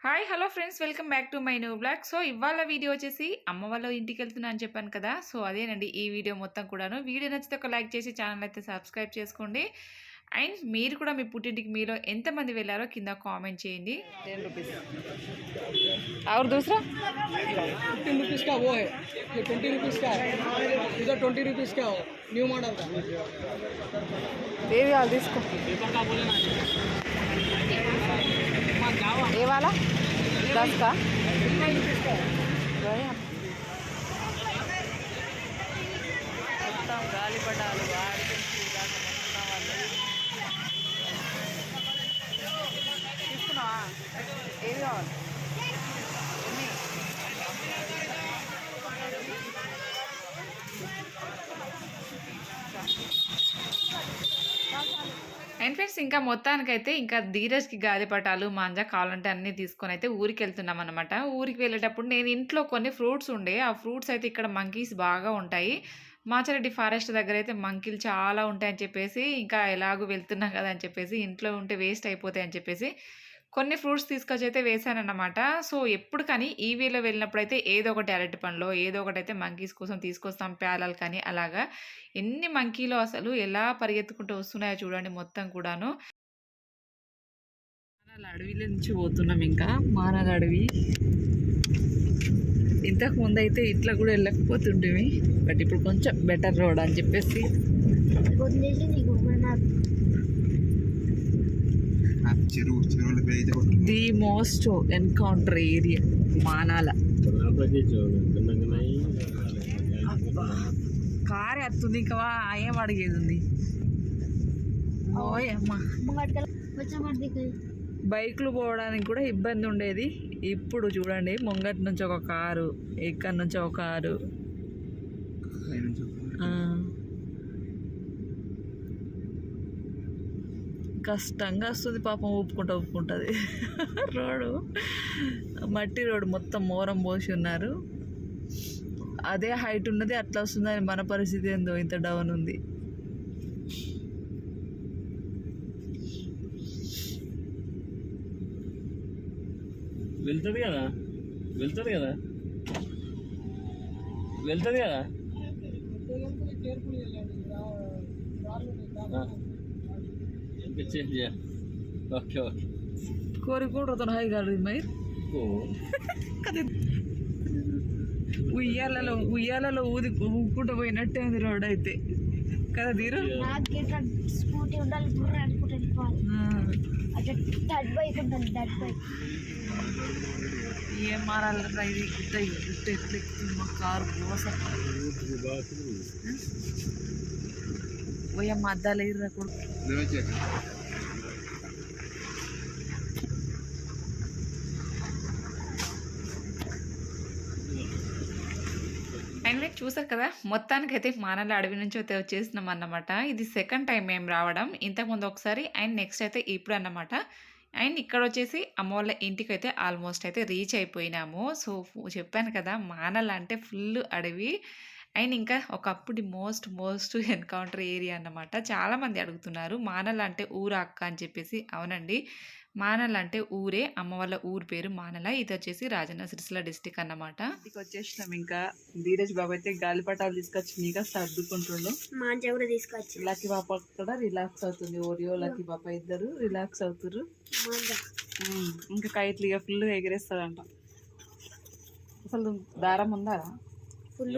hi hello friends welcome back to my new vlog so ఇవాళ video వచ్చేసి అమ్మ వాళ్ళ ఇంటికి వెళ్తున్నా అని చెప్పాను కదా సో అదేనండి ఈ వీడియో మొత్తం కూడాను వీడియో నచ్చితే ఒక లైక్ చేసి ఛానల్ అయితే సబ్స్క్రైబ్ చేసుకోండి అండ్ మీరు కూడా మీ పుట్టింటికి మీలో ఎంతమంది వెళ్ళారో కింద కామెంట్ చేయండి టెన్ రూపీస్ और दूसरा फिफ्टीन रुपीज़ का वो है ये ट्वेंटी रुपीज़ का है इधर ट्वेंटी रुपीज़ का हो न्यू मॉडल का ఏది కావాలి తీసుకో ఏ వాళ్ళ దస్కా మొత్తం గాలిపటాలు వాడి నుంచి దాకా మొత్తం వాళ్ళు తీసుకున్నావా ఏది కావాలి ఎన్ని? అండ్ ఫ్రెండ్స్ ఇంకా మొత్తానికైతే ఇంకా ధీరజ్కి గాలిపటాలు మాంజా కావాలంటే అన్నీ తీసుకొని అయితే ఊరికి వెళ్తున్నాం అనమాట ఊరికి వెళ్ళేటప్పుడు నేను ఇంట్లో కొన్ని ఫ్రూట్స్ ఉండే ఆ ఫ్రూట్స్ అయితే ఇక్కడ మంకీస్ బాగా ఉంటాయి. మాచారెడ్డి ఫారెస్ట్ దగ్గర అయితే మంకీలు చాలా ఉంటాయని చెప్పేసి ఇంకా ఎలాగో వెళ్తున్నాం కదా అని చెప్పేసి ఇంట్లో ఉంటే వేస్ట్ అయిపోతాయి అని చెప్పేసి కొన్ని ఫ్రూట్స్ తీసుకొచ్చి అయితే వేసానన్నమాట. సో ఎప్పుడు కానీ ఈ వేలో వెళ్ళినప్పుడు అయితే ఏదో ఒకటి అరటి పండ్లో ఏదో ఒకటి అయితే మంకీస్ కోసం తీసుకొస్తాం ప్యాలలు కానీ అలాగా. ఎన్ని మంకీలు అసలు ఎలా పరిగెత్తుకుంటూ వస్తున్నాయో చూడండి మొత్తం కూడాను. మానాల అడవిలో నుంచి పోతున్నాం ఇంకా. మానాల అడవి. ఇంతకు ముందు అయితే ఇట్లా కూడా వెళ్ళకపోతుండేవి. బట్ ఇప్పుడు కొంచెం బెటర్ రోడ్ అని చెప్పేసి. చెరువు చెరువుల పేరు ది మోస్ట్ ఎన్కౌంటర్ ఏరియా మానాల. కారు ఎత్తుంది ఇంకా ఏం అడిగేది ఉంది? ఓయ్ అమ్మా. బైక్లు పోవడానికి కూడా ఇబ్బంది ఉండేది. ఇప్పుడు చూడండి ముంగటి నుంచి ఒక కారు ఇక్కడ నుంచి ఒక కారు. కష్టంగా వస్తుంది పాపం ఊపుకుంటా ఊపుకుంటుంది. రోడ్డు మట్టి రోడ్డు మొత్తం మోరం పోసి ఉన్నారు. అదే హైట్ ఉన్నది అట్లా వస్తుందని మన పరిస్థితి ఏందో ఇంత డౌన్ ఉంది. వెళ్తుంది కదా? వెళ్తుంది కదా? వెళ్తుంది కదా? చేంజ్ ఓకే ఓకే కోరికోడ్రతో హై గాడు మై ఓ ఉయ్యాలలో ఉయ్యాలలో ఊది ఊపుకుంటూ పోయినట్టే ఉంది రోడ్ అయితే కదా తీరు స్కూటీ ఉండాలి బుర్ర అనుకుంటే వెళ్ళిపోవాలి అట్లా డడ్ బైక్ ఉంటుంది బైక్ ఏం మారాలరా ఇది గుట్ట గుట్ట ఎట్లా ఎక్కుతుంది మా కారు పోస పోయమ్మ అద్దాలు ఎయిర్రా కొడుకు మీరు చూసారు కదా మొత్తానికైతే మానల అడవి నుంచి అయితే వచ్చేసినాం అన్నమాట. ఇది సెకండ్ టైం మేము రావడం. ఇంతకుముందు ఒకసారి అండ్ నెక్స్ట్ అయితే ఇప్పుడు అన్నమాట. అండ్ ఇక్కడ వచ్చేసి అమ్మ వాళ్ళ ఇంటికి అయితే ఆల్మోస్ట్ అయితే రీచ్ అయిపోయినాము. సో చెప్పాను కదా మానల అంటే ఫుల్ అడవి. అండ్ ఇంకా ఒకప్పుడు మోస్ట్ మోస్ట్ ఎన్కౌంటర్ ఏరియా అన్నమాట. చాలామంది అడుగుతున్నారు మానల అంటే ఊరు అక్క? అని చెప్పేసి. అవునండి. మానల అంటే ఊరే అమ్మ వాళ్ళ ఊరు పేరు మానల. ఇది వచ్చేసి రాజన్న సిరిసిల్ల డిస్టిక్ అన్నమాట. వచ్చేసినాం ఇంకా. ధీరజ్ బాబు అయితే గాలిపటాలు తీసుకొచ్చి ఇంకా సర్దుకుంటుండు మాంజా కూడా తీసుకొచ్చి లక్కీ పాప కూడా రిలాక్స్ అవుతుంది. ఓరియో లక్కీ పాప ఇద్దరు రిలాక్స్ అవుతారు ఇంకా కైట్లు ఇక ఫుల్ ఎగిరేస్తాడంట. అసలు దారం ఉందా? ఫుల్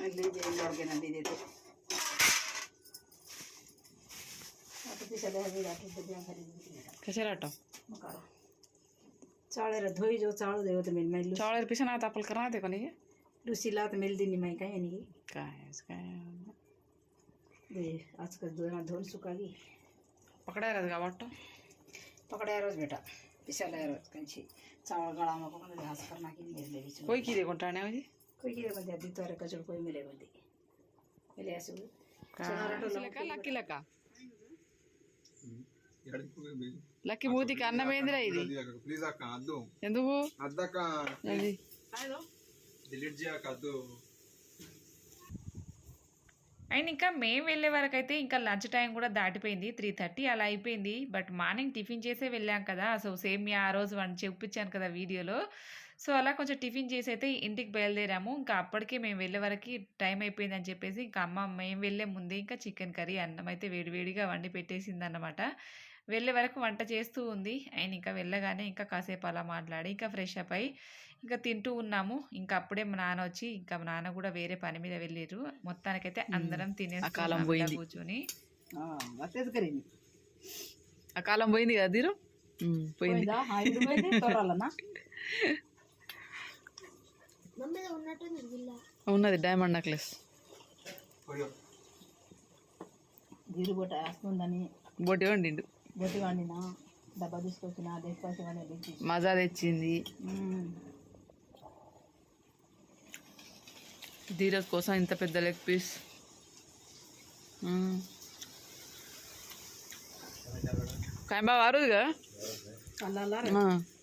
लीजिए धोई जो तो मिल मैं तापल करना देखो नहीं लात मिल दी नहीं मैं कहीं नहीं। दे सुखा पकड़ा रहा पकड़ा रोज बेटा पिछला रोज कहीं चावल गड़ा में को करना की नहीं कोई की देखो टाने ಕೊಯ್ಯಿದೆ మూతికి అన్నం ఇది? ప్లీజ్ అక్క అద్దు. ఎందుకు? అద్దక్క డిలీట్ చేయక అద్దు. అండ్ ఇంకా మేము వెళ్ళే వరకు అయితే ఇంకా లంచ్ టైం కూడా దాటిపోయింది. త్రీ థర్టీ అలా అయిపోయింది. బట్ మార్నింగ్ టిఫిన్ చేసే వెళ్ళాం కదా. సో సేమ్ ఆ రోజు వన్ చెప్పించాను కదా వీడియోలో. సో అలా కొంచెం టిఫిన్ చేసి అయితే ఇంటికి బయలుదేరాము. ఇంకా అప్పటికే మేము వెళ్ళే వరకు టైం అయిపోయిందని చెప్పేసి ఇంకా అమ్మ మేము వెళ్ళే ముందే ఇంకా చికెన్ కర్రీ అన్నం అయితే వేడివేడిగా వండి పెట్టేసింది అనమాట వెళ్ళే వరకు వంట చేస్తూ ఉంది. ఆయన ఇంకా వెళ్ళగానే ఇంకా కాసేపు అలా మాట్లాడి ఇంకా ఫ్రెష్ అప్ అయ్యి ఇంకా తింటూ ఉన్నాము. ఇంకా అప్పుడే మా నాన్న వచ్చి ఇంకా మా నాన్న కూడా వేరే పని మీద వెళ్ళారు మొత్తానికైతే అందరం తినే కూర్చొని. అకాలం పోయింది కదా తీరు పోయింది. ఉన్నది డైమండ్ నెక్లెస్ జీరు బొట్ట వేస్తుందని. బొట్టి వండిండు. బొట్టి వండిన డబ్బా తీసుకొచ్చిన దేశపాసి తెచ్చి మజా తెచ్చింది. ధీరజ్ కోసం ఇంత పెద్ద లెగ్ పీస్ అల్లా మిస్ అవుతారు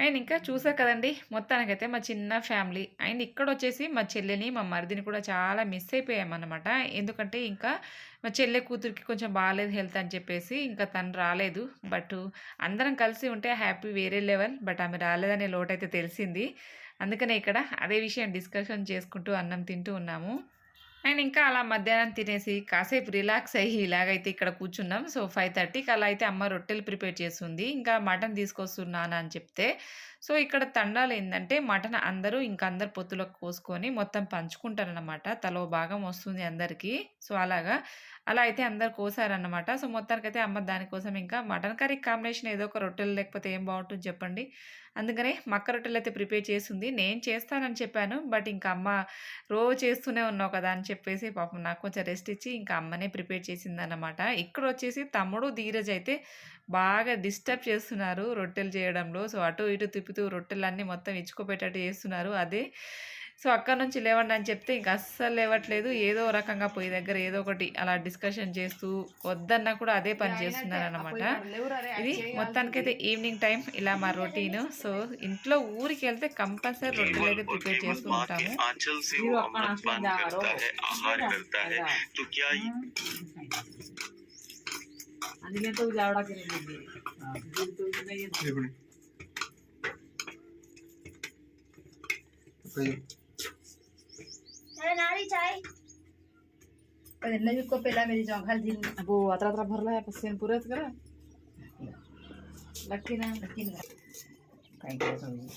అండ్ ఇంకా చూసా కదండి మొత్తానికైతే మా చిన్న ఫ్యామిలీ. అండ్ ఇక్కడ వచ్చేసి మా చెల్లెని మా మరిదిని కూడా చాలా మిస్ అయిపోయామన్నమాట. ఎందుకంటే ఇంకా మా చెల్లె కూతురికి కొంచెం బాగాలేదు హెల్త్ అని చెప్పేసి ఇంకా తను రాలేదు. బట్ అందరం కలిసి ఉంటే హ్యాపీ వేరే లెవెల్ బట్ ఆమె రాలేదనే లోటైతే తెలిసింది. అందుకనే ఇక్కడ అదే విషయం డిస్కషన్ చేసుకుంటూ అన్నం తింటూ ఉన్నాము. అండ్ ఇంకా అలా మధ్యాహ్నం తినేసి కాసేపు రిలాక్స్ అయ్యి ఇలాగైతే ఇక్కడ కూర్చున్నాం. సో ఫైవ్ థర్టీకి అలా అయితే అమ్మ రొట్టెలు ప్రిపేర్ చేస్తుంది. ఇంకా మటన్ తీసుకొస్తున్నాను అని చెప్తే సో ఇక్కడ తండాలు ఏంటంటే మటన్ అందరూ ఇంకా అందరు పొత్తులకు కోసుకొని మొత్తం పంచుకుంటారనమాట తలో భాగం వస్తుంది అందరికీ. సో అలాగా. అలా అయితే అందరు కోసారన్నమాట. సో మొత్తానికైతే అమ్మ దానికోసం ఇంకా మటన్ కర్రీ కాంబినేషన్ ఏదో ఒక రొట్టెలు లేకపోతే ఏం బాగుంటుంది చెప్పండి. అందుకనే మక్క రొట్టెలు అయితే ప్రిపేర్ చేస్తుంది. నేను చేస్తానని చెప్పాను. బట్ ఇంకా అమ్మ రోజు చేస్తూనే ఉన్నావు కదా అని చెప్పేసి పాపం నాకు కొంచెం రెస్ట్ ఇచ్చి ఇంకా అమ్మనే ప్రిపేర్ చేసిందన్నమాట. ఇక్కడ వచ్చేసి తమ్ముడు ధీరజ్ అయితే బాగా డిస్టర్బ్ చేస్తున్నారు రొట్టెలు చేయడంలో. సో అటు ఇటు తిప్పుతూ రొట్టెలన్నీ మొత్తం ఇచ్చుకోపెట్టేట్టు చేస్తున్నారు అదే. సో అక్కడ నుంచి లేవండి అని చెప్తే ఇంకా అస్సలు లేవట్లేదు. ఏదో రకంగా పోయి దగ్గర ఏదో ఒకటి అలా డిస్కషన్ చేస్తూ వద్దన్నా కూడా అదే పని చేస్తున్నారు అనమాట ఇది మొత్తానికైతే ఈవినింగ్ టైం ఇలా మా రొటీన్. సో ఇంట్లో ఊరికి వెళ్తే కంపల్సరీ రొట్టెలు అయితే ప్రిపేర్ చేస్తూ ఉంటాము അതിനെ तो ഉജാവടാക്കി नहीं को पहला मेरी जो हल्दी वो अतरा अतरा भरला है पसीन पूरा करा। लक्की ना लक्की ना। कहीं क्या समझी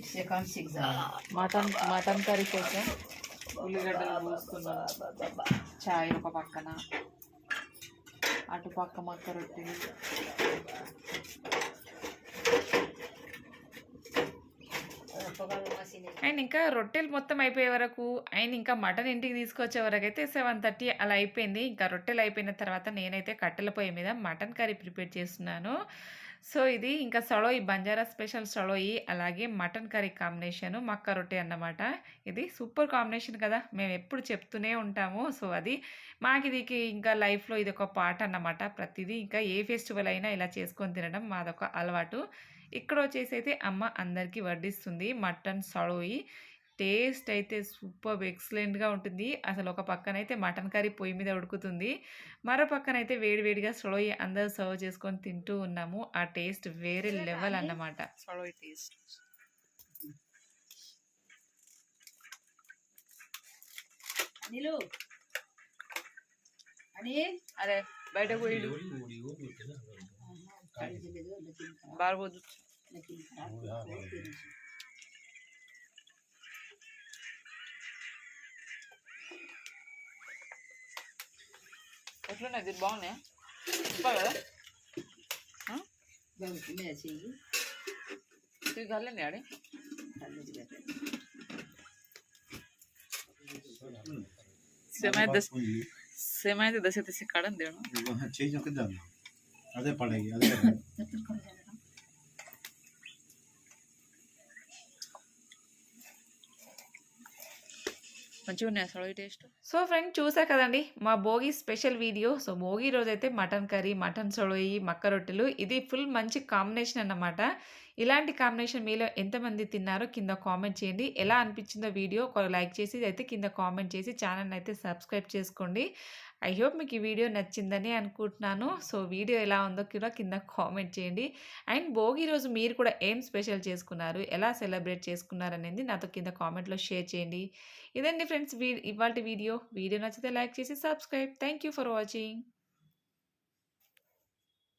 इससे काम सीख जा मातम मातम का रिपोर्ट है। ఉల్లిగడ్డలు పోసుకున్నాను చాయ్ ఒక పక్కన. అటు పక్క మక్క రొట్టె. అండ్ ఇంకా రొట్టెలు మొత్తం అయిపోయే వరకు అండ్ ఇంకా మటన్ ఇంటికి తీసుకొచ్చే వరకు అయితే సెవెన్ థర్టీ అలా అయిపోయింది. ఇంకా రొట్టెలు అయిపోయిన తర్వాత నేనైతే కట్టెల పొయ్యి మీద మటన్ కర్రీ ప్రిపేర్ చేస్తున్నాను. సో ఇది ఇంకా సడోయి బంజారా స్పెషల్ సడోయి అలాగే మటన్ కర్రీ కాంబినేషన్ మక్క రొట్టె అన్నమాట. ఇది సూపర్ కాంబినేషన్ కదా మేము ఎప్పుడు చెప్తూనే ఉంటాము. సో అది మాకు ఇది ఇంకా లైఫ్లో ఇది ఒక పార్ట్ అన్నమాట. ప్రతిదీ ఇంకా ఏ ఫెస్టివల్ అయినా ఇలా చేసుకొని తినడం మాదొక అలవాటు. ఇక్కడ వచ్చేసి అయితే అమ్మ అందరికీ వడ్డిస్తుంది మటన్ సడోయి టేస్ట్ అయితే సూపర్ ఎక్సలెంట్గా ఉంటుంది అసలు ఒక పక్కనైతే మటన్ కర్రీ పొయ్యి మీద ఉడుకుతుంది మరో పక్కనైతే వేడివేడిగా సొలోయి అందరూ సర్వ్ చేసుకొని తింటూ ఉన్నాము ఆ టేస్ట్ వేరే లెవెల్ అన్నమాట సడోయి టేస్ట్ అనిలు అని అరే బయట పోయిడు బార్బోదు ఎట్లున్నాయి ఇది బాగున్నాయా సూపర్ కదా మేసి ఇది కలండి ఆడి समय दस ఏమైంది దశ తీసి కడం దేను చేయి చొక్క జాను మంచిగా ఉన్నాయి అసలు టేస్ట్ సో ఫ్రెండ్ చూసా కదండి మా Bhogi special video so Bhogi రోజైతే మటన్ కర్రీ మటన్ సొడయి మక్క రొట్టెలు. ఇది ఫుల్ మంచి కాంబినేషన్ అన్నమాట. ఇలాంటి కాంబినేషన్ మీలో ఎంతమంది తిన్నారో కింద కామెంట్ చేయండి. ఎలా అనిపించిందో వీడియో లైక్ చేసి అయితే కింద కామెంట్ చేసి ఛానల్ అయితే సబ్స్క్రైబ్ చేసుకోండి. ఐ హోప్ మీకు ఈ వీడియో నచ్చిందని అనుకుంటున్నాను. సో వీడియో ఎలా ఉందో కూడా కింద కామెంట్ చేయండి. అండ్ భోగి రోజు మీరు కూడా ఏం స్పెషల్ చేసుకున్నారు? ఎలా సెలబ్రేట్ చేసుకున్నారు అనేది నాతో కింద కామెంట్లో షేర్ చేయండి. ఇదండి ఫ్రెండ్స్ వీ ఇవాళ వీడియో. వీడియో నచ్చితే లైక్ చేసి subscribe. Thank you for watching.